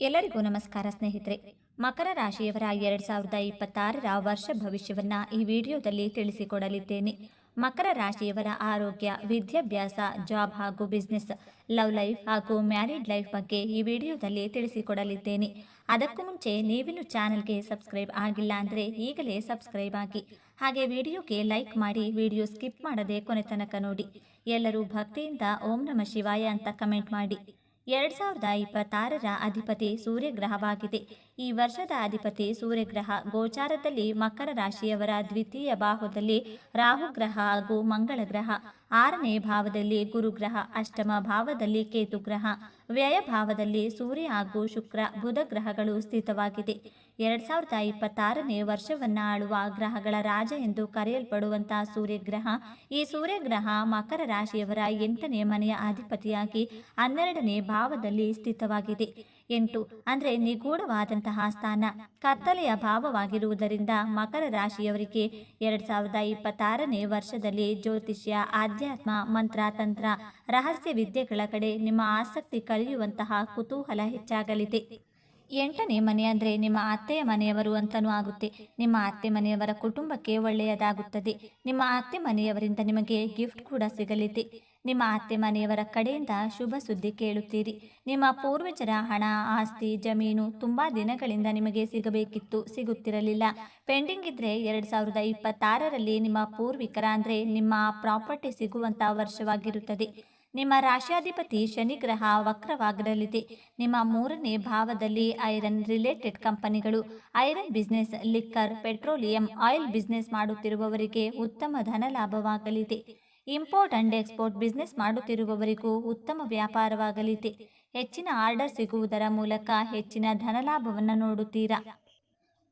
ಎಲ್ಲರಿಗೂ ನಮಸ್ಕಾರ ಸ್ನೇಹಿತರೆ. ಮಕರ ರಾಶಿಯವರ ಎರಡು ಸಾವಿರದ ಇಪ್ಪತ್ತಾರರ ವರ್ಷ ಭವಿಷ್ಯವನ್ನ ಈ ವಿಡಿಯೋದಲ್ಲಿ ತಿಳಿಸಿಕೊಡಲಿದ್ದೇನೆ. ಮಕರ ರಾಶಿಯವರ ಆರೋಗ್ಯ, ವಿದ್ಯಾಭ್ಯಾಸ, ಜಾಬ್ ಹಾಗೂ ಬಿಸ್ನೆಸ್, ಲವ್ ಲೈಫ್ ಹಾಗೂ ಮ್ಯಾರಿಡ್ ಲೈಫ್ ಬಗ್ಗೆ ಈ ವಿಡಿಯೋದಲ್ಲಿ ತಿಳಿಸಿಕೊಡಲಿದ್ದೇನೆ. ಅದಕ್ಕೂ ಮುಂಚೆ ನೀವಿನ್ನು ಚಾನಲ್ಗೆ ಸಬ್ಸ್ಕ್ರೈಬ್ ಆಗಿಲ್ಲ ಅಂದರೆ ಈಗಲೇ ಸಬ್ಸ್ಕ್ರೈಬ್ ಆಗಿ. ಹಾಗೆ ವಿಡಿಯೋಗೆ ಲೈಕ್ ಮಾಡಿ ವಿಡಿಯೋ ಸ್ಕಿಪ್ ಮಾಡದೆ ಕೊನೆ ತನಕ ನೋಡಿ. ಎಲ್ಲರೂ ಭಕ್ತಿಯಿಂದ ಓಂ ನಮ ಶಿವಾಯ ಅಂತ ಕಮೆಂಟ್ ಮಾಡಿ. ಎರಡ್ ಸಾವಿರದ ಇಪ್ಪತ್ತಾರರ ಅಧಿಪತಿ ಸೂರ್ಯಗ್ರಹವಾಗಿದೆ. ಈ ವರ್ಷದ ಅಧಿಪತಿ ಸೂರ್ಯಗ್ರಹ ಗೋಚಾರದಲ್ಲಿ ಮಕರ ರಾಶಿಯವರ ದ್ವಿತೀಯ ಬಾಹುದಲ್ಲಿ ರಾಹುಗ್ರಹ ಹಾಗೂ ಮಂಗಳ ಗ್ರಹ. ಆರನೇ ಭಾವದಲ್ಲಿ ಗುರುಗ್ರಹ ಅಷ್ಟಮ ಭಾವದಲ್ಲಿ ಕೇತು ಗ್ರಹ, ವ್ಯಯ ಭಾವದಲ್ಲಿ ಸೂರ್ಯ ಹಾಗೂ ಶುಕ್ರ, ಬುಧ ಗ್ರಹಗಳು ಸ್ಥಿತವಾಗಿದೆ. ಎರಡ್ ಸಾವಿರದ ಇಪ್ಪತ್ತಾರನೇ ವರ್ಷವನ್ನ ಆಳುವ ಗ್ರಹಗಳ ರಾಜ ಎಂದು ಕರೆಯಲ್ಪಡುವಂತಹ ಸೂರ್ಯಗ್ರಹ, ಈ ಸೂರ್ಯಗ್ರಹ ಮಕರ ರಾಶಿಯವರ ಎಂಟನೇ ಮನೆಯ ಅಧಿಪತಿಯಾಗಿ ಹನ್ನೆರಡನೇ ಭಾವದಲ್ಲಿ ಸ್ಥಿತವಾಗಿದೆ. ಎಂಟು. ಅಂದರೆ ನಿಗೂಢವಾದಂತಹ ಸ್ಥಾನ. ಕತ್ತಲೆಯ ಭಾವವಾಗಿರುವುದರಿಂದ ಮಕರ ರಾಶಿಯವರಿಗೆ ಎರಡು ಸಾವಿರದ ಇಪ್ಪತ್ತಾರನೇ ವರ್ಷದಲ್ಲಿ ಜ್ಯೋತಿಷ್ಯ, ಆಧ್ಯಾತ್ಮ, ಮಂತ್ರ, ತಂತ್ರ, ರಹಸ್ಯ ವಿದ್ಯೆಗಳ ಕಡೆ ನಿಮ್ಮ ಆಸಕ್ತಿ ಕಳೆಯುವಂತಹ ಕುತೂಹಲ ಹೆಚ್ಚಾಗಲಿದೆ. ಎಂಟನೇ ಮನೆ ಅಂದರೆ ನಿಮ್ಮ ಅತ್ತೆಯ ಮನೆಯವರು ಅಂತಲೂ ಆಗುತ್ತೆ. ನಿಮ್ಮ ಅತ್ತೆ ಮನೆಯವರ ಕುಟುಂಬಕ್ಕೆ ಒಳ್ಳೆಯದಾಗುತ್ತದೆ. ನಿಮ್ಮ ಅತ್ತೆ ಮನೆಯವರಿಂದ ನಿಮಗೆ ಗಿಫ್ಟ್ ಕೂಡ ಸಿಗಲಿದೆ. ನಿಮ್ಮ ಅತ್ತೆ ಮನೆಯವರ ಕಡೆಯಿಂದ ಶುಭ ಸುದ್ದಿ ಕೇಳುತ್ತೀರಿ. ನಿಮ್ಮ ಪೂರ್ವಜರ ಹಣ, ಆಸ್ತಿ, ಜಮೀನು ತುಂಬ ದಿನಗಳಿಂದ ನಿಮಗೆ ಸಿಗಬೇಕಿತ್ತು, ಸಿಗುತ್ತಿರಲಿಲ್ಲ. ಪೆಂಡಿಂಗ್ ಇದ್ರೆ ಎರಡು ಸಾವಿರದ ಇಪ್ಪತ್ತಾರರಲ್ಲಿ ನಿಮ್ಮ ಪೂರ್ವಿಕರ ಅಂದರೆ ನಿಮ್ಮ ಪ್ರಾಪರ್ಟಿ ಸಿಗುವಂಥ ವರ್ಷವಾಗಿರುತ್ತದೆ. ನಿಮ್ಮ ರಾಶಿಯಾಧಿಪತಿ ಶನಿ ಗ್ರಹ ವಕ್ರವಾಗಿರಲಿದೆ. ನಿಮ್ಮ ಮೂರನೇ ಭಾವದಲ್ಲಿ ಐರನ್ ರಿಲೇಟೆಡ್ ಕಂಪನಿಗಳು, iron business, liquor, petroleum, oil business ಮಾಡುತ್ತಿರುವವರಿಗೆ ಉತ್ತಮ ಧನ ಲಾಭವಾಗಲಿದೆ. ಇಂಪೋರ್ಟ್ ಅಂಡ್ ಎಕ್ಸ್ಪೋರ್ಟ್ ಬಿಸ್ನೆಸ್ ಮಾಡುತ್ತಿರುವವರಿಗೂ ಉತ್ತಮ ವ್ಯಾಪಾರವಾಗಲಿದೆ. ಹೆಚ್ಚಿನ ಆರ್ಡರ್ ಸಿಗುವುದರ ಮೂಲಕ ಹೆಚ್ಚಿನ ಧನಲಾಭವನ್ನು ನೋಡುತ್ತೀರಾ?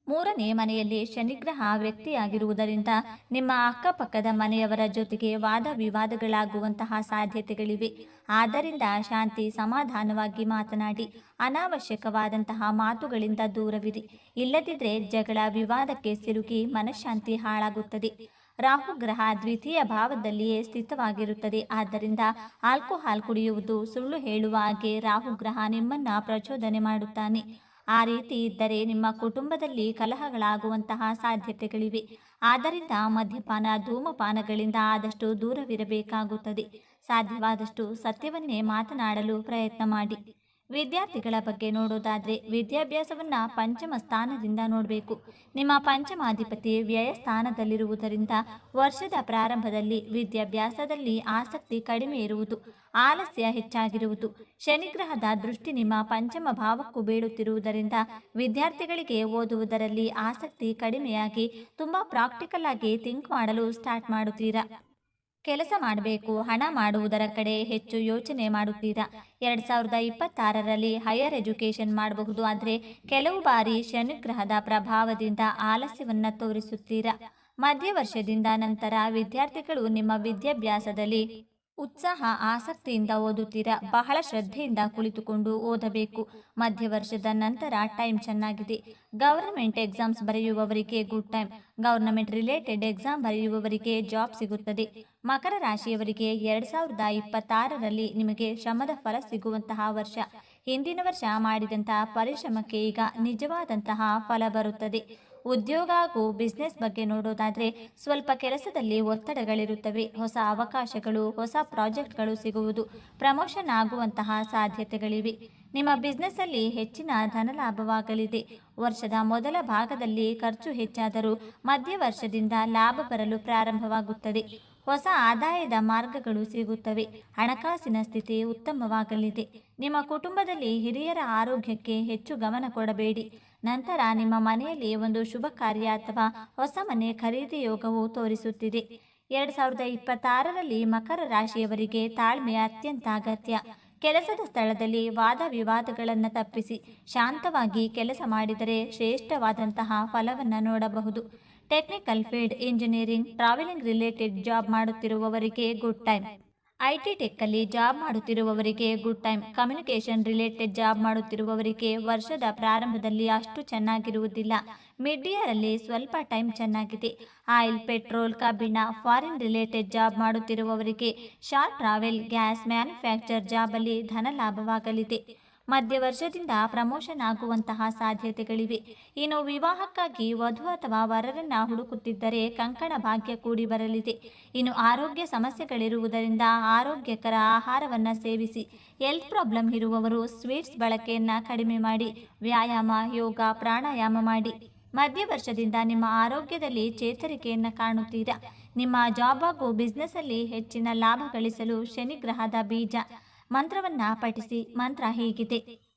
ಮೂರನೇ ಮನೆಯಲ್ಲಿ ಶನಿಗ್ರಹ ವ್ಯಕ್ತಿಯಾಗಿರುವುದರಿಂದ ನಿಮ್ಮ ಅಕ್ಕಪಕ್ಕದ ಮನೆಯವರ ಜೊತೆಗೆ ವಾದ ವಿವಾದಗಳಾಗುವಂತಹ ಸಾಧ್ಯತೆಗಳಿವೆ. ಆದ್ದರಿಂದ ಶಾಂತಿ, ಸಮಾಧಾನವಾಗಿ ಮಾತನಾಡಿ. ಅನಾವಶ್ಯಕವಾದಂತಹ ಮಾತುಗಳಿಂದ ದೂರವಿರಿ. ಇಲ್ಲದಿದ್ದರೆ ಜಗಳ, ವಿವಾದಕ್ಕೆ ಸಿಲುಕಿ ಮನಃಶಾಂತಿ ಹಾಳಾಗುತ್ತದೆ. ರಾಹು ಗ್ರಹ ದ್ವಿತೀಯ ಭಾವದಲ್ಲಿಯೇ ಸ್ಥಿತವಾಗಿರುತ್ತದೆ. ಆದ್ದರಿಂದ ಆಲ್ಕೋಹಾಲ್ ಕುಡಿಯುವುದು ಸುಳ್ಳು ಹೇಳುವ ಹಾಗೆ ರಾಹು ಗ್ರಹ ನಿಮ್ಮನ್ನ ಪ್ರಚೋದನೆ ಮಾಡುತ್ತಾನೆ. ಆ ರೀತಿ ಇದ್ದರೆ ನಿಮ್ಮ ಕುಟುಂಬದಲ್ಲಿ ಕಲಹಗಳಾಗುವಂತಹ ಸಾಧ್ಯತೆಗಳಿವೆ. ಆದ್ದರಿಂದ ಮದ್ಯಪಾನ, ಧೂಮಪಾನಗಳಿಂದ ಆದಷ್ಟು ದೂರವಿರಬೇಕಾಗುತ್ತದೆ. ಸಾಧ್ಯವಾದಷ್ಟು ಸತ್ಯವನ್ನೇ ಮಾತನಾಡಲು ಪ್ರಯತ್ನ ಮಾಡಿ. ವಿದ್ಯಾರ್ಥಿಗಳ ಬಗ್ಗೆ ನೋಡೋದಾದರೆ ವಿದ್ಯಾಭ್ಯಾಸವನ್ನು ಪಂಚಮ ಸ್ಥಾನದಿಂದ ನೋಡಬೇಕು. ನಿಮ್ಮ ಪಂಚಮಾಧಿಪತಿ ವ್ಯಯ ಸ್ಥಾನದಲ್ಲಿರುವುದರಿಂದ ವರ್ಷದ ಪ್ರಾರಂಭದಲ್ಲಿ ವಿದ್ಯಾಭ್ಯಾಸದಲ್ಲಿ ಆಸಕ್ತಿ ಕಡಿಮೆ ಇರುವುದು, ಆಲಸ್ಯ ಹೆಚ್ಚಾಗಿರುವುದು. ಶನಿಗ್ರಹದ ದೃಷ್ಟಿ ನಿಮ್ಮ ಪಂಚಮ ಭಾವಕ್ಕೂ ಬೀಳುತ್ತಿರುವುದರಿಂದ ವಿದ್ಯಾರ್ಥಿಗಳಿಗೆ ಓದುವುದರಲ್ಲಿ ಆಸಕ್ತಿ ಕಡಿಮೆಯಾಗಿ, ತುಂಬ ಪ್ರಾಕ್ಟಿಕಲ್ ಆಗಿ ಥಿಂಕ್ ಮಾಡಲು ಸ್ಟಾರ್ಟ್ ಮಾಡುತ್ತೀರಾ? ಕೆಲಸ ಮಾಡಬೇಕು, ಹಣ ಮಾಡುವುದರ ಕಡೆ ಹೆಚ್ಚು ಯೋಚನೆ ಮಾಡುತ್ತೀರಾ? ಎರಡು ಸಾವಿರದ ಇಪ್ಪತ್ತಾರರಲ್ಲಿ ಹೈಯರ್ ಎಜುಕೇಷನ್ ಮಾಡಬಹುದು ಆದರೆ ಕೆಲವು ಬಾರಿ ಶನಿಗ್ರಹದ ಪ್ರಭಾವದಿಂದ ಆಲಸ್ಯವನ್ನು ತೋರಿಸುತ್ತೀರಾ? ಮಧ್ಯ ವರ್ಷದಿಂದ ನಂತರ ವಿದ್ಯಾರ್ಥಿಗಳು ನಿಮ್ಮ ವಿದ್ಯಾಭ್ಯಾಸದಲ್ಲಿ ಉತ್ಸಾಹ, ಆಸಕ್ತಿಯಿಂದ ಓದುತ್ತೀರ, ಬಹಳ ಶ್ರದ್ಧೆಯಿಂದ ಕುಳಿತುಕೊಂಡು ಓದಬೇಕು. ಮಧ್ಯ ವರ್ಷದ ನಂತರ ಟೈಮ್ ಚೆನ್ನಾಗಿದೆ. Government exams ಬರೆಯುವವರಿಗೆ good time. Government related exam ಬರೆಯುವವರಿಗೆ job ಸಿಗುತ್ತದೆ. ಮಕರ ರಾಶಿಯವರಿಗೆ ಎರಡು ಸಾವಿರದ ಇಪ್ಪತ್ತಾರರಲ್ಲಿ ನಿಮಗೆ ಶ್ರಮದ ಫಲ ಸಿಗುವಂತಹ ವರ್ಷ. ಹಿಂದಿನ ವರ್ಷ ಮಾಡಿದಂತಹ ಪರಿಶ್ರಮಕ್ಕೆ ಈಗ ನಿಜವಾದಂತಹ ಫಲ ಬರುತ್ತದೆ. ಉದ್ಯೋಗ ಹಾಗೂ ಬಿಸ್ನೆಸ್ ಬಗ್ಗೆ ನೋಡೋದಾದರೆ ಸ್ವಲ್ಪ ಕೆಲಸದಲ್ಲಿ ಒತ್ತಡಗಳಿರುತ್ತವೆ. ಹೊಸ ಅವಕಾಶಗಳು, ಹೊಸ ಪ್ರಾಜೆಕ್ಟ್ಗಳು ಸಿಗುವುದು, ಪ್ರಮೋಷನ್ ಆಗುವಂತಹ ಸಾಧ್ಯತೆಗಳಿವೆ. ನಿಮ್ಮ ಬಿಸ್ನೆಸ್ಸಲ್ಲಿ ಹೆಚ್ಚಿನ ಧನಲಾಭವಾಗಲಿದೆ. ವರ್ಷದ ಮೊದಲ ಭಾಗದಲ್ಲಿ ಖರ್ಚು ಹೆಚ್ಚಾದರೂ ಮಧ್ಯ ವರ್ಷದಿಂದ ಲಾಭ ಬರಲು ಪ್ರಾರಂಭವಾಗುತ್ತದೆ. ಹೊಸ ಆದಾಯದ ಮಾರ್ಗಗಳು ಸಿಗುತ್ತವೆ. ಹಣಕಾಸಿನ ಸ್ಥಿತಿ ಉತ್ತಮವಾಗಲಿದೆ. ನಿಮ್ಮ ಕುಟುಂಬದಲ್ಲಿ ಹಿರಿಯರ ಆರೋಗ್ಯಕ್ಕೆ ಹೆಚ್ಚು ಗಮನ ಕೊಡಬೇಡಿ. ನಂತರ ನಿಮ್ಮ ಮನೆಯಲ್ಲಿ ಒಂದು ಶುಭ ಕಾರ್ಯ ಅಥವಾ ಹೊಸ ಮನೆ ಖರೀದಿ ಯೋಗವು ತೋರಿಸುತ್ತಿದೆ. ಎರಡು ಸಾವಿರದ ಇಪ್ಪತ್ತಾರರಲ್ಲಿ ಮಕರ ರಾಶಿಯವರಿಗೆ ತಾಳ್ಮೆ ಅತ್ಯಂತ ಅಗತ್ಯ. ಕೆಲಸದ ಸ್ಥಳದಲ್ಲಿ ವಾದ ವಿವಾದಗಳನ್ನು ತಪ್ಪಿಸಿ, ಶಾಂತವಾಗಿ ಕೆಲಸ ಮಾಡಿದರೆ ಶ್ರೇಷ್ಠವಾದಂತಹ ಫಲವನ್ನು ನೋಡಬಹುದು. Technical field engineering, travelling related job ಮಾಡುತ್ತಿರುವವರಿಗೆ good time. I T ಟೆಕ್ಕಲ್ಲಿ job ಮಾಡುತ್ತಿರುವವರಿಗೆ good time communication related job ಮಾಡುತ್ತಿರುವವರಿಗೆ ವರ್ಷದ ಪ್ರಾರಂಭದಲ್ಲಿ ಅಷ್ಟು ಚೆನ್ನಾಗಿರುವುದಿಲ್ಲ. ಮಿಡ್ ಇಯರಲ್ಲಿ ಸ್ವಲ್ಪ ಟೈಮ್ ಚೆನ್ನಾಗಿದೆ. ಆಯಿಲ್ ಪೆಟ್ರೋಲ್ ಕಬ್ಬಿಣ ಫಾರಿನ್ ರಿಲೇಟೆಡ್ ಜಾಬ್ ಮಾಡುತ್ತಿರುವವರಿಗೆ ಶಾರ್ಟ್ ಟ್ರಾವೆಲ್ ಗ್ಯಾಸ್ ಮ್ಯಾನುಫ್ಯಾಕ್ಚರ್ ಜಾಬಲ್ಲಿ ಧನ ಲಾಭವಾಗಲಿದೆ. ಮಧ್ಯ ವರ್ಷದಿಂದ ಪ್ರಮೋಷನ್ ಆಗುವಂತಹ ಸಾಧ್ಯತೆಗಳಿವೆ. ಇನ್ನು ವಿವಾಹಕ್ಕಾಗಿ ವಧು ಅಥವಾ ವರರನ್ನ ಹುಡುಕುತ್ತಿದ್ದರೆ ಕಂಕಣ ಭಾಗ್ಯ ಕೂಡಿ ಬರಲಿದೆ. ಇನ್ನು ಆರೋಗ್ಯ ಸಮಸ್ಯೆಗಳಿರುವುದರಿಂದ ಆರೋಗ್ಯಕರ ಆಹಾರವನ್ನು ಸೇವಿಸಿ, ಹೆಲ್ತ್ ಪ್ರಾಬ್ಲಮ್ ಇರುವವರು ಸ್ವೀಟ್ಸ್ ಬಳಕೆಯನ್ನು ಕಡಿಮೆ ಮಾಡಿ, ವ್ಯಾಯಾಮ, ಯೋಗ, ಪ್ರಾಣಾಯಾಮ ಮಾಡಿ. ಮಧ್ಯ ವರ್ಷದಿಂದ ನಿಮ್ಮ ಆರೋಗ್ಯದಲ್ಲಿ ಚೇತರಿಕೆಯನ್ನು ಕಾಣುತ್ತೀರಾ? ನಿಮ್ಮ ಜಾಬ್ ಹಾಗೂ ಬಿಸ್ನೆಸ್ಸಲ್ಲಿ ಹೆಚ್ಚಿನ ಲಾಭ ಗಳಿಸಲು ಶನಿ ಗ್ರಹದ ಬೀಜ. ಮಂತ್ರವನ್ನ ಪಠಿಸಿ ಮಂತ್ರ ಹೀಗಿದೆ.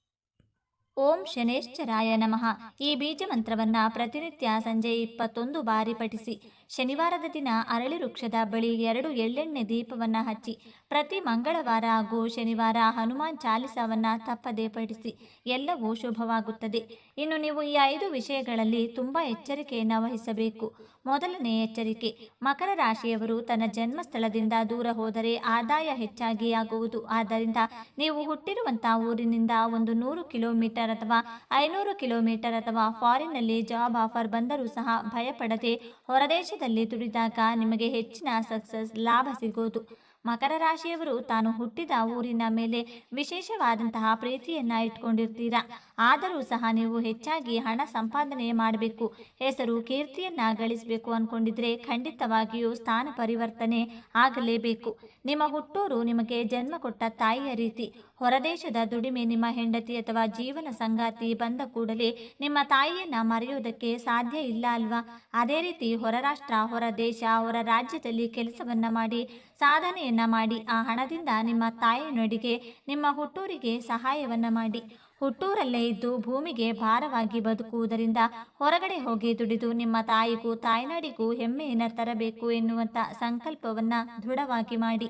ಓಂ ಶನೇಶ್ಚರಾಯ ನಮಃ. ಈ ಬೀಜ ಮಂತ್ರವನ್ನ ಪ್ರತಿನಿತ್ಯ ಸಂಜೆ ಇಪ್ಪತ್ತೊಂದು ಬಾರಿ ಪಠಿಸಿ. ಶನಿವಾರದ ದಿನ ಅರಳಿ ವೃಕ್ಷದ ಬಳಿ ಎರಡು ಎಳ್ಳೆಣ್ಣೆ ದೀಪವನ್ನ ಹಚ್ಚಿ. ಪ್ರತಿ ಮಂಗಳವಾರ ಹಾಗೂ ಶನಿವಾರ ಹನುಮಾನ್ ಚಾಲಿಸವನ್ನ ತಪ್ಪದೆ ಪಠಿಸಿ. ಎಲ್ಲವೂ ಶುಭವಾಗುತ್ತದೆ. ಇನ್ನು ನೀವು ಈ ಐದು ವಿಷಯಗಳಲ್ಲಿ ತುಂಬಾ ಎಚ್ಚರಿಕೆಯನ್ನು ವಹಿಸಬೇಕು. ಮೊದಲನೇ ಎಚ್ಚರಿಕೆ. ಮಕರ ರಾಶಿಯವರು ತನ್ನ ಜನ್ಮಸ್ಥಳದಿಂದ ದೂರ ಹೋದರೆ ಆದಾಯ ಹೆಚ್ಚಾಗಿ ಆಗುವುದು. ಆದ್ದರಿಂದ ನೀವು ಹುಟ್ಟಿರುವಂತಹ ಊರಿನಿಂದ ಒಂದು ನೂರು ಕಿಲೋಮೀಟರ್ ಅಥವಾ ಐನೂರು ಕಿಲೋಮೀಟರ್ ಅಥವಾ ಫಾರಿನ್ನಲ್ಲಿ ಜಾಬ್ ಆಫರ್ ಬಂದರೂ ಸಹ ಭಯಪಡದೆ ಹೊರದೇಶದಲ್ಲಿ ದುಡಿದಾಗ ನಿಮಗೆ ಹೆಚ್ಚಿನ ಸಕ್ಸಸ್ ಲಾಭ ಸಿಗುವುದು. ಮಕರ ರಾಶಿಯವರು ತಾನು ಹುಟ್ಟಿದ ಊರಿನ ಮೇಲೆ ವಿಶೇಷವಾದಂತಹ ಪ್ರೀತಿಯನ್ನ ಇಟ್ಕೊಂಡಿರ್ತೀರಾ? ಆದರೂ ಸಹ ನೀವು ಹೆಚ್ಚಾಗಿ ಹಣ ಸಂಪಾದನೆ ಮಾಡಬೇಕು, ಹೆಸರು ಕೀರ್ತಿಯನ್ನ ಗಳಿಸಬೇಕು ಅನ್ಕೊಂಡಿದ್ರೆ ಖಂಡಿತವಾಗಿಯೂ ಸ್ಥಾನ ಪರಿವರ್ತನೆ ಆಗಲೇಬೇಕು. ನಿಮ್ಮ ಹುಟ್ಟೂರು ನಿಮಗೆ ಜನ್ಮ ಕೊಟ್ಟ ತಾಯಿಯ ರೀತಿ, ಹೊರದೇಶದ ದುಡಿಮೆ ನಿಮ್ಮ ಹೆಂಡತಿ ಅಥವಾ ಜೀವನ ಸಂಗಾತಿ ಬಂದ ಕೂಡಲೇ ನಿಮ್ಮ ತಾಯಿಯನ್ನ ಮರೆಯುವುದಕ್ಕೆ ಸಾಧ್ಯ ಇಲ್ಲ ಅಲ್ವಾ? ಅದೇ ರೀತಿ ಹೊರ ರಾಷ್ಟ್ರ ಹೊರ ದೇಶ ಹೊರ ರಾಜ್ಯದಲ್ಲಿ ಕೆಲಸವನ್ನ ಮಾಡಿ ಸಾಧನೆಯನ್ನ ಮಾಡಿ, ಆ ಹಣದಿಂದ ನಿಮ್ಮ ತಾಯಿನೊಡಿಗೆ ನಿಮ್ಮ ಹುಟ್ಟೂರಿಗೆ ಸಹಾಯವನ್ನ ಮಾಡಿ. ಹುಟ್ಟೂರಲ್ಲೇ ಇದ್ದು ಭೂಮಿಗೆ ಭಾರವಾಗಿ ಬದುಕುವುದರಿಂದ ಹೊರಗಡೆ ಹೋಗಿ ದುಡಿದು ನಿಮ್ಮ ತಾಯಿಗೂ, ತಾಯ್ನಾಡಿಗೂ ಹೆಮ್ಮೆಯನ್ನು ತರಬೇಕು ಎನ್ನುವಂಥ ಸಂಕಲ್ಪವನ್ನ ದೃಢವಾಗಿ ಮಾಡಿ.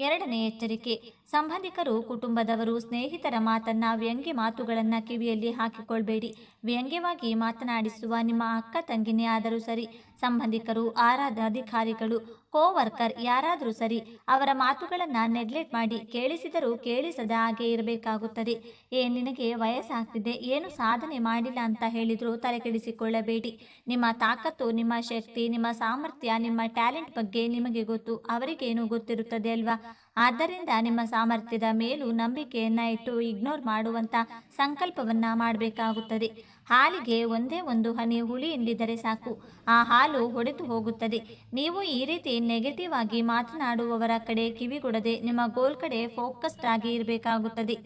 ಎರಡನೇ ಎಚ್ಚರಿಕೆ ಸಂಬಂಧಿಕರು, ಕುಟುಂಬದವರು, ಸ್ನೇಹಿತರ ಮಾತನ್ನ, ವ್ಯಂಗ್ಯ ಮಾತುಗಳನ್ನು ಕಿವಿಯಲ್ಲಿ ಹಾಕಿಕೊಳ್ಬೇಡಿ. ವ್ಯಂಗ್ಯವಾಗಿ ಮಾತನಾಡಿಸುವ ನಿಮ್ಮ ಅಕ್ಕ ತಂಗಿನೇ ಆದರೂ ಸರಿ, ಸಂಬಂಧಿಕರು ಆರಾಧ ಅಧಿಕಾರಿಗಳು ಕೋ ವರ್ಕರ್ ಯಾರಾದರೂ ಸರಿ, ಅವರ ಮಾತುಗಳನ್ನು ನೆಗ್ಲೆಕ್ಟ್ ಮಾಡಿ ಕೇಳಿಸಿದರೂ ಕೇಳಿಸದ ಹಾಗೆ ಇರಬೇಕಾಗುತ್ತದೆ. ಏ, ನಿನಗೆ ವಯಸ್ಸಾಗ್ತಿದೆ, ಏನು ಸಾಧನೆ ಮಾಡಿಲ್ಲ ಅಂತ ಹೇಳಿದರೂ ತಲೆಕೆಡಿಸಿಕೊಳ್ಳಬೇಡಿ. ನಿಮ್ಮ ತಾಕತ್ತು, ನಿಮ್ಮ ಶಕ್ತಿ, ನಿಮ್ಮ ಸಾಮರ್ಥ್ಯ, ನಿಮ್ಮ ಟ್ಯಾಲೆಂಟ್ ಬಗ್ಗೆ ನಿಮಗೆ ಗೊತ್ತು, ಅವರಿಗೇನು ಗೊತ್ತಿರುತ್ತದೆ ಅಲ್ವಾ? ಆದ್ದರಿಂದ ನಿಮ್ಮ ಸಾಮರ್ಥ್ಯದ ಮೇಲೂ ನಂಬಿಕೆಯನ್ನ ಇಟ್ಟು ಇಗ್ನೋರ್ ಮಾಡುವಂತ ಸಂಕಲ್ಪವನ್ನ ಮಾಡಬೇಕಾಗುತ್ತದೆ. ಹಾಲಿಗೆ ಒಂದೇ ಒಂದು ಹನಿ ಹುಳಿ ಎಂದಿದ್ದರೆ ಸಾಕು. ಆ ಹಾಲು ಹೊಡೆದು ಹೋಗುತ್ತದೆ. ನೀವು ಈ ರೀತಿ ನೆಗೆಟಿವ್ ಆಗಿ ಮಾತನಾಡುವವರ ಕಡೆ ಕಿವಿಗೊಡದೆ ನಿಮ್ಮ ಗೋಲ್ ಕಡೆ ಫೋಕಸ್ಡ್ ಆಗಿ ಇರಬೇಕಾಗುತ್ತದೆ.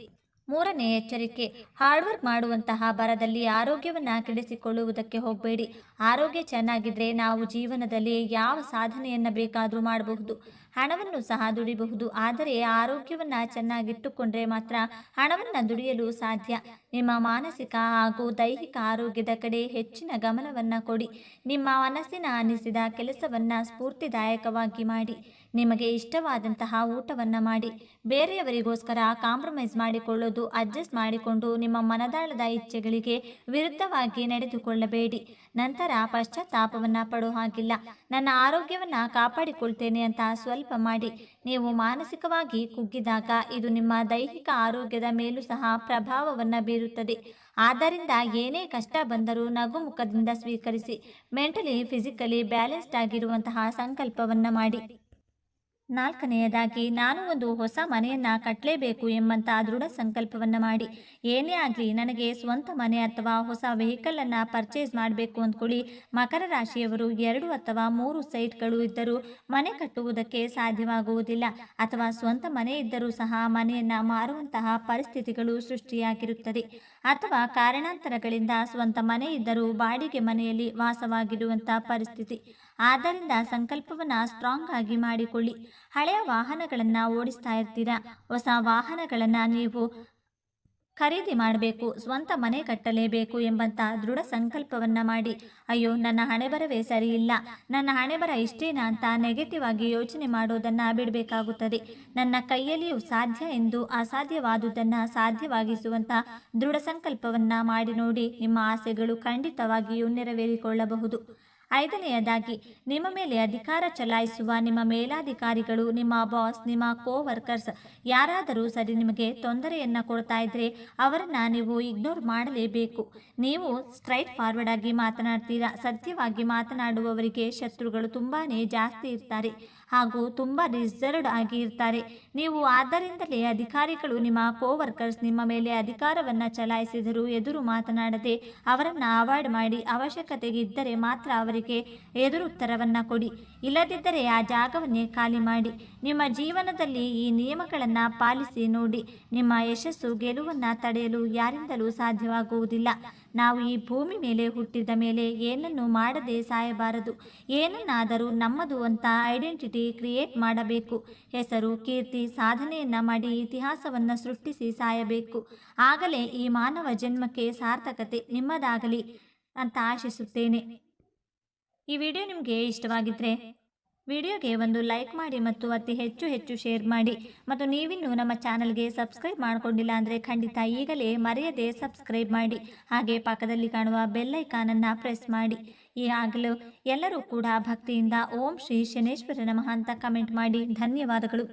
ಮೂರನೇ ಎಚ್ಚರಿಕೆ ಹಾರ್ಡ್ ವರ್ಕ್ ಮಾಡುವಂತಹ ಬರದಲ್ಲಿ ಆರೋಗ್ಯವನ್ನು ಕೆಡಿಸಿಕೊಳ್ಳುವುದಕ್ಕೆ ಹೋಗಬೇಡಿ. ಆರೋಗ್ಯ ಚೆನ್ನಾಗಿದ್ದರೆ ನಾವು ಜೀವನದಲ್ಲಿ ಯಾವ ಸಾಧನೆಯನ್ನು ಬೇಕಾದರೂ ಮಾಡಬಹುದು. ಹಣವನ್ನು ಸಹ ದುಡಿಬಹುದು. ಆದರೆ ಆರೋಗ್ಯವನ್ನು ಚೆನ್ನಾಗಿಟ್ಟುಕೊಂಡ್ರೆ ಮಾತ್ರ ಹಣವನ್ನು ದುಡಿಯಲು ಸಾಧ್ಯ. ನಿಮ್ಮ ಮಾನಸಿಕ ಹಾಗೂ ದೈಹಿಕ ಆರೋಗ್ಯದ ಕಡೆ ಹೆಚ್ಚಿನ ಗಮನವನ್ನು ಕೊಡಿ. ನಿಮ್ಮ ಮನಸ್ಸಿನ ಅನಿಸಿದ ಕೆಲಸವನ್ನು ಸ್ಫೂರ್ತಿದಾಯಕವಾಗಿ ಮಾಡಿ. ನಿಮಗೆ ಇಷ್ಟವಾದಂತಹ ಊಟವನ್ನು ಮಾಡಿ, ಬೇರೆಯವರಿಗೋಸ್ಕರ ಕಾಂಪ್ರಮೈಸ್ ಮಾಡಿಕೊಳ್ಳೋದು, ಅಡ್ಜಸ್ಟ್ ಮಾಡಿಕೊಂಡು ನಿಮ್ಮ ಮನದಾಳದ ಇಚ್ಛೆಗಳಿಗೆ ವಿರುದ್ಧವಾಗಿ ನಡೆದುಕೊಳ್ಳಬೇಡಿ. ನಂತರ ಪಶ್ಚಾತ್ತಾಪವನ್ನು ಪಡೋ ಹಾಗಿಲ್ಲ. ನನ್ನ ಆರೋಗ್ಯವನ್ನು ಕಾಪಾಡಿಕೊಳ್ತೇನೆ ಅಂತ ಸ್ವಲ್ಪ ಮಾಡಿ. ನೀವು ಮಾನಸಿಕವಾಗಿ ಕುಗ್ಗಿದಾಗ ಇದು ನಿಮ್ಮ ದೈಹಿಕ ಆರೋಗ್ಯದ ಮೇಲೂ ಸಹ ಪ್ರಭಾವವನ್ನು ಬೀರುತ್ತದೆ. ಆದ್ದರಿಂದ ಏನೇ ಕಷ್ಟ ಬಂದರೂ ನಗುಮುಖದಿಂದ ಸ್ವೀಕರಿಸಿ, ಮೆಂಟಲಿ, ಫಿಸಿಕಲಿ ಬ್ಯಾಲೆನ್ಸ್ಡ್ ಆಗಿರುವಂತಹ ಸಂಕಲ್ಪವನ್ನು ಮಾಡಿ. ನಾಲ್ಕನೆಯದಾಗಿ, ನಾನು ಒಂದು ಹೊಸ ಮನೆಯನ್ನ ಕಟ್ಟಲೇಬೇಕು ಎಂಬಂತ ದೃಢ ಸಂಕಲ್ಪವನ್ನ ಮಾಡಿ. ಏನೇ ಆಗಲಿ, ನನಗೆ ಸ್ವಂತ ಮನೆ ಅಥವಾ ಹೊಸ ವೆಹಿಕಲ್ ಅನ್ನ ಪರ್ಚೇಸ್ ಮಾಡಬೇಕು ಅಂದ್ಕೊಳ್ಳಿ. ಮಕರ ರಾಶಿಯವರು ಎರಡು ಅಥವಾ ಮೂರು ಸೈಟ್ಗಳು ಇದ್ದರೂ ಮನೆ ಕಟ್ಟುವುದಕ್ಕೆ ಸಾಧ್ಯವಾಗುವುದಿಲ್ಲ. ಅಥವಾ ಸ್ವಂತ ಮನೆ ಇದ್ದರೂ ಸಹ ಮನೆಯನ್ನ ಮಾರುವಂತಹ ಪರಿಸ್ಥಿತಿಗಳು ಸೃಷ್ಟಿಯಾಗಿರುತ್ತದೆ. ಅಥವಾ ಕಾರಣಾಂತರಗಳಿಂದ ಸ್ವಂತ ಮನೆ ಇದ್ದರೂ ಬಾಡಿಗೆ ಮನೆಯಲ್ಲಿ ವಾಸವಾಗಿರುವಂತಹ ಪರಿಸ್ಥಿತಿ. ಆದ್ದರಿಂದ ಸಂಕಲ್ಪವನ್ನ ಸ್ಟ್ರಾಂಗ್ ಆಗಿ ಮಾಡಿಕೊಳ್ಳಿ. ಹಳೆಯ ವಾಹನಗಳನ್ನು ಓಡಿಸ್ತಾ ಇರ್ತೀರಾ, ಹೊಸ ವಾಹನಗಳನ್ನು ನೀವು ಖರೀದಿ ಮಾಡಬೇಕು, ಸ್ವಂತ ಮನೆ ಕಟ್ಟಲೇಬೇಕು ಎಂಬಂತ ದೃಢ ಸಂಕಲ್ಪವನ್ನ ಮಾಡಿ. ಅಯ್ಯೋ, ನನ್ನ ಹಣೆಬರವೇ ಸರಿ ಇಲ್ಲ ನನ್ನ ಹಣೆಬರ ಇಷ್ಟೇನಾ ಅಂತ ನೆಗೆಟಿವ್ ಆಗಿ ಯೋಚನೆ ಮಾಡೋದನ್ನ ಬಿಡಬೇಕಾಗುತ್ತದೆ. ನನ್ನ ಕೈಯಲ್ಲಿಯೂ ಸಾಧ್ಯ ಎಂದು ಅಸಾಧ್ಯವಾದುದನ್ನು ಸಾಧ್ಯವಾಗಿಸುವಂತ ದೃಢ ಸಂಕಲ್ಪವನ್ನ ಮಾಡಿ ನೋಡಿ ನಿಮ್ಮ ಆಸೆಗಳು ಖಂಡಿತವಾಗಿಯೂ ನೆರವೇರಿಕೊಳ್ಳಬಹುದು. ಐದನೆಯದಾಗಿ, ನಿಮ್ಮ ಮೇಲೆ ಅಧಿಕಾರ ಚಲಾಯಿಸುವ ನಿಮ್ಮ ಮೇಲಾಧಿಕಾರಿಗಳು, ನಿಮ್ಮ ಬಾಸ್, ನಿಮ್ಮ ಕೋ ವರ್ಕರ್ಸ್ ಯಾರಾದರೂ ಸರಿ ನಿಮಗೆ ತೊಂದರೆಯನ್ನು ಕೊಡ್ತಾ ಇದ್ರೆ ಅವರನ್ನು ನೀವು ಇಗ್ನೋರ್ ಮಾಡಲೇಬೇಕು. ನೀವು ಸ್ಟ್ರೈಟ್ ಫಾರ್ವರ್ಡ್ ಆಗಿ ಮಾತನಾಡ್ತೀರಾ? ಸತ್ಯವಾಗಿ ಮಾತನಾಡುವವರಿಗೆ ಶತ್ರುಗಳು ತುಂಬಾ ಜಾಸ್ತಿ ಇರ್ತಾರೆ. ಹಾಗೂ ತುಂಬ ರಿಸರ್ವ್ಡ್ ಆಗಿ ಇರ್ತಾರೆ ನೀವು ಆದ್ದರಿಂದಲೇ ಅಧಿಕಾರಿಗಳು ನಿಮ್ಮ ಕೋವರ್ಕರ್ಸ್ ನಿಮ್ಮ ಮೇಲೆ ಅಧಿಕಾರವನ್ನು ಚಲಾಯಿಸಿದರೂ ಎದುರು ಮಾತನಾಡದೆ ಅವರನ್ನು ಅವಾಯ್ಡ್ ಮಾಡಿ ಅವಶ್ಯಕತೆಗೆ ಇದ್ದರೆ ಮಾತ್ರ ಅವರಿಗೆ ಎದುರುತ್ತರವನ್ನು ಕೊಡಿ. ಇಲ್ಲದಿದ್ದರೆ ಆ ಜಾಗವನ್ನೇ ಖಾಲಿ ಮಾಡಿ. ನಿಮ್ಮ ಜೀವನದಲ್ಲಿ ಈ ನಿಯಮಗಳನ್ನು ಪಾಲಿಸಿ ನೋಡಿ. ನಿಮ್ಮ ಯಶಸ್ಸು ಗೆಲುವನ್ನು ತಡೆಯಲು ಯಾರಿಂದಲೂ ಸಾಧ್ಯವಾಗುವುದಿಲ್ಲ. ನಾವು ಈ ಭೂಮಿ ಮೇಲೆ ಹುಟ್ಟಿದ ಮೇಲೆ ಏನನ್ನು ಮಾಡದೆ ಸಾಯಬಾರದು. ಏನನ್ನಾದರೂ ನಮ್ಮದು ಅಂತ ಐಡೆಂಟಿಟಿ ಕ್ರಿಯೇಟ್ ಮಾಡಬೇಕು. ಹೆಸರು, ಕೀರ್ತಿ, ಸಾಧನೆಯನ್ನು ಮಾಡಿ ಇತಿಹಾಸವನ್ನು ಸೃಷ್ಟಿಸಿ ಸಾಯಬೇಕು. ಆಗಲೇ ಈ ಮಾನವ ಜನ್ಮಕ್ಕೆ ಸಾರ್ಥಕತೆ ನಿಮ್ಮದಾಗಲಿ ಅಂತ ಆಶಿಸುತ್ತೇನೆ. ಈ ವಿಡಿಯೋ ನಿಮಗೆ ಇಷ್ಟವಾಗಿದ್ದರೆ ವಿಡಿಯೋಗೆ ಒಂದು ಲೈಕ್ ಮಾಡಿ ಮತ್ತು ಅತಿ ಹೆಚ್ಚು ಹೆಚ್ಚು ಶೇರ್ ಮಾಡಿ. ಮತ್ತು ನೀವಿನ್ನೂ ನಮ್ಮ ಚಾನಲ್ಗೆ ಸಬ್ಸ್ಕ್ರೈಬ್ ಮಾಡಿಕೊಂಡಿಲ್ಲ ಅಂದರೆ ಖಂಡಿತ ಈಗಲೇ ಮರೆಯದೆ ಸಬ್ಸ್ಕ್ರೈಬ್ ಮಾಡಿ. ಹಾಗೆ ಪಕ್ಕದಲ್ಲಿ ಕಾಣುವ ಬೆಲ್ಲೈಕಾನನ್ನು ಪ್ರೆಸ್ ಮಾಡಿ. ಈಗಾಗಲೂ ಎಲ್ಲರೂ ಕೂಡ ಭಕ್ತಿಯಿಂದ ಓಂ ಶ್ರೀ ಶನೇಶ್ವರ ನಮಃ ಅಂತ ಕಮೆಂಟ್ ಮಾಡಿ ಧನ್ಯವಾದಗಳು.